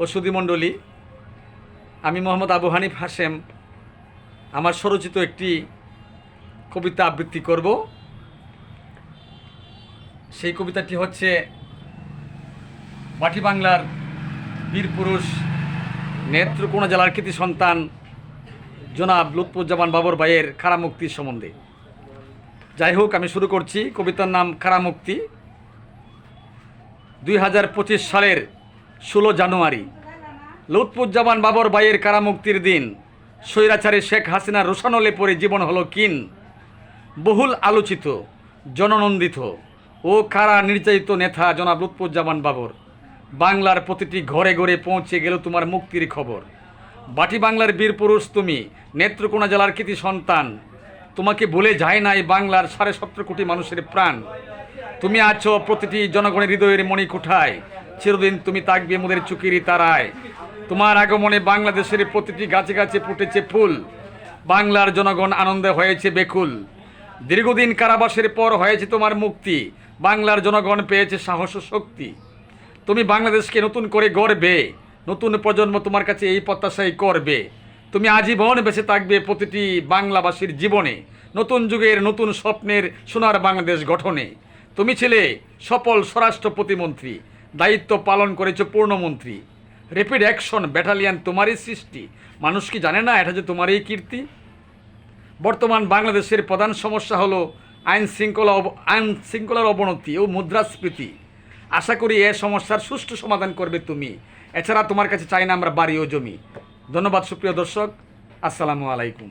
ও সুধীমণ্ডলী আমি মোহাম্মদ আবু হানিফ হাসেম আমার স্বরচিত একটি কবিতা আবৃত্তি করব। সেই কবিতাটি হচ্ছে মাটি বাংলার বীর পুরুষ নেত্রকোনা জেলার কৃতি সন্তান জনাব লুৎফুজ্জামান বাবর ভাইয়ের কারামুক্তির সম্বন্ধে। যাই হোক, আমি শুরু করছি। কবিতার নাম কারামুক্তি। দুই হাজার পঁচিশ সালের ষোলো জানুয়ারি। লুৎফুজ্জামান বাবর ভাইয়ের কারামুক্তির দিন। স্বৈরাচারী শেখ হাসিনা রোশানলে পরে জীবন হলো কিন? বহুল আলোচিত, জননন্দিত ও কারা নির্যাতিত নেতা জনাব লুৎফুজ্জামান বাবর? বাংলার প্রতিটি ঘরে ঘরে পৌঁছে গেল তোমার মুক্তির খবর। বাটি বাংলার বীর পুরুষ তুমি, নেত্রকোনা জেলার কৃতি সন্তান। তোমাকে ভুলে যায় নাই বাংলার সাড়ে সতেরো কোটি মানুষের প্রাণ। তুমি আছো প্রতিটি জনগণের হৃদয়ের মণিকুঠায়। চিরদিন তুমি তাকবে মোদের চুকিরি তারায়। তোমার আগমনে বাংলাদেশের প্রতিটি গাছে গাছে ফুটেছে ফুল। বাংলার জনগণ আনন্দে হয়েছে বেকুল। দীর্ঘদিন কারাবাসের পর হয়েছে তোমার মুক্তি। বাংলার জনগণ পেয়েছে সাহস শক্তি। তুমি বাংলাদেশকে নতুন করে গড়বে। নতুন প্রজন্ম তোমার কাছে এই প্রত্যাশাই করবে। তুমি আজীবন বেঁচে থাকবে প্রতিটি বাংলাবাসীর জীবনে। নতুন যুগের নতুন স্বপ্নের সোনার বাংলাদেশ গঠনে। তুমি ছিলে সফল স্বরাষ্ট্র প্রতিমন্ত্রী। দায়িত্ব পালন করেছ পূর্ণমন্ত্রী। র্যাপিড অ্যাকশন ব্যাটালিয়ান তোমারই সৃষ্টি। মানুষ কি জানে না এটা যে তোমারই কীর্তি? বর্তমান বাংলাদেশের প্রধান সমস্যা হলো আইন শৃঙ্খলা আইন শৃঙ্খলার অবনতি ও মুদ্রাস্ফীতি। আশা করি এ সমস্যার সুষ্ঠু সমাধান করবে তুমি। এছাড়া তোমার কাছে চাই না আমরা বাড়ি ও জমি। ধন্যবাদ সুপ্রিয় দর্শক। আসসালামু আলাইকুম।